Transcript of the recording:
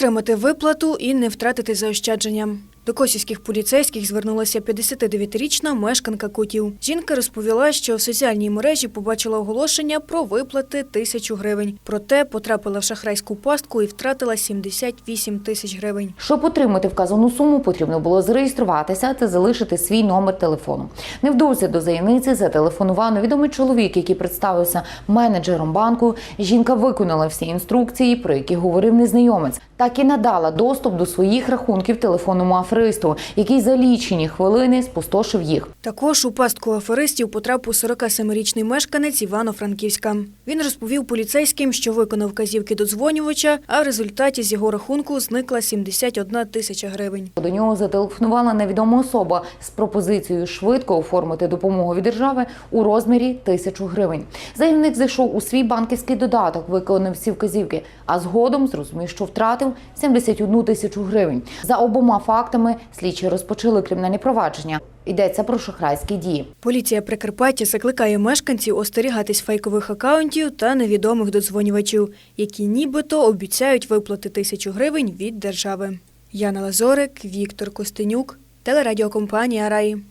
Отримати виплату і не втратити заощадження. До косівських поліцейських звернулася 59-річна мешканка Кутів. Жінка розповіла, що в соціальній мережі побачила оголошення про виплати тисячу гривень. Проте потрапила в шахрайську пастку і втратила 78 тисяч гривень. Щоб отримати вказану суму, потрібно було зареєструватися та залишити свій номер телефону. Невдовзі до заявниці зателефонував невідомий чоловік, який представився менеджером банку. Жінка виконала всі інструкції, про які говорив незнайомець, так і надала доступ до своїх рахунків телефонному аферисту, який за лічені хвилини спустошив їх. Також у пастку аферистів потрапив 47-річний мешканець Івано-Франківська. Він розповів поліцейським, що виконав вказівки додзвонювача, а в результаті з його рахунку зникла 71 тисяча гривень. До нього зателефонувала невідома особа з пропозицією швидко оформити допомогу від держави у розмірі тисячу гривень. Заявник зайшов у свій банківський додаток, виконав всі вказівки, а згодом зрозумів, що втратив 71 тисячу гривень. За обома фактами слідчі розпочали кримінальні провадження. Йдеться про шахрайські дії. Поліція Прикарпаття закликає мешканців остерігатись фейкових акаунтів та невідомих додзвонювачів, які нібито обіцяють виплати тисячу гривень від держави. Яна Лазорик, Віктор Костенюк, телерадіокомпанія Раї.